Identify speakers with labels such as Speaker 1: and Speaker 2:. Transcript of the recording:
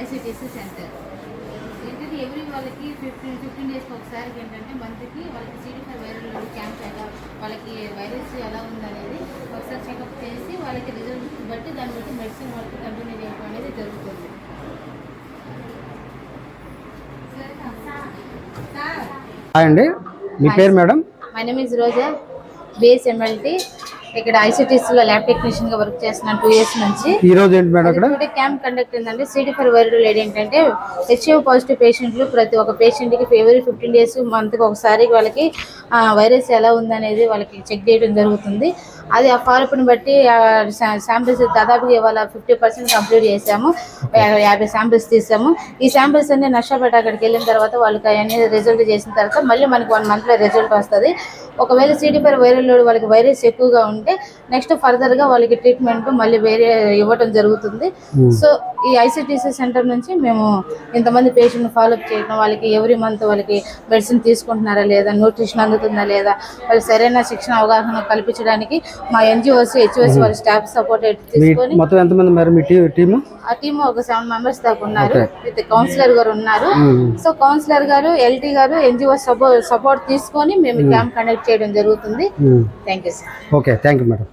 Speaker 1: ICTC centre. ఏంటంటే every వాళ్ళకి fifteen fifteen డేస్కి ఒకసారి ఏంటంటే మంత్కి వాళ్ళకి సిటీ ఫైవ్ వైరల్ క్యాంప్ ఎలా వాళ్ళకి వైరస్ ఎలా ఉందనేది ఒకసారి చెకప్ చేసి వాళ్ళకి రిజల్ట్ బట్టి దాన్ని బట్టి మెడిసిన్ వాళ్ళకి కంటిన్యూ చేయడం అనేది జరుగుతుంది.
Speaker 2: హాయ్ అండి. మీ పేరు madam?
Speaker 1: My name is Roja BSMLT ఇక్కడ ఐసిటీసీలో ల్యాబ్ టెక్నీషియన్గా వర్క్ చేస్తున్నాను టూ ఇయర్స్ నుంచి.
Speaker 2: ఈ రోజు ఏంటి మేడం ఇక్కడ
Speaker 1: క్యాంప్ కండక్ట్ అయిందండి సిటీ ఫర్ వైరల్ లేడీ ఏంటంటే హెచ్ఐవి పాజిటివ్ పేషెంట్లు ప్రతి ఒక్క పేషెంట్కి ఫిబ్రవరి ఫిఫ్టీన్ డేస్ మంత్కి ఒకసారి వాళ్ళకి వైరస్ ఎలా ఉందనేది వాళ్ళకి చెక్ చేయడం జరుగుతుంది. అది ఆ ఫాలోఅప్ని బట్టి శాంపిల్స్ దాదాపుగా ఇవాళ ఫిఫ్టీ పర్సెంట్ కంప్లీట్ చేసాము. యాభై శాంపిల్స్ తీసాము. ఈ శాంపిల్స్ అన్ని నష్టపేట అక్కడికి వెళ్ళిన తర్వాత వాళ్ళకి అవన్నీ రిజల్ట్ చేసిన తర్వాత మళ్ళీ మనకి వన్ మంత్లో రిజల్ట్ వస్తుంది. ఒకవేళ ఫర్ వైరల్ లోడ్ వాళ్ళకి వైరస్ ఎక్కువగా ఉంటే నెక్స్ట్ ఫర్దర్గా వాళ్ళకి ట్రీట్మెంట్ మళ్ళీ వేరే ఇవ్వడం జరుగుతుంది. సో ఈ ఐసిటిసి సెంటర్ నుంచి మేము ఇంతమంది పేషెంట్ ఫాలోఅప్ చేయడం వాళ్ళకి ఎవ్రీ మంత్ వాళ్ళకి మెడిసిన్ తీసుకుంటున్నారా లేదా న్యూట్రిషన్ అందుతుందా లేదా వాళ్ళు సరైన శిక్షణ అవగాహన కల్పించడానికి మా ఎన్జిఓస్ హెచ్ఓస్ వాళ్ళ స్టాఫ్ సపోర్ట్ తీసుకొని
Speaker 2: మొత్తం ఎంతమంది మరి మీ టీము
Speaker 1: ఆ టీమ్ ఒక సెవెన్ మెంబర్స్ దాకా ఉన్నారు. విత్ కౌన్సిలర్ గారు ఉన్నారు. సో కౌన్సిలర్ గారు ఎల్టీ గారు ఎన్జిఓ సపోర్ట్ సపోర్ట్ తీసుకొని మేము క్యాంప్ కండక్ట్ చేయడం జరుగుతుంది. Thank you sir.
Speaker 2: Okay thank you madam.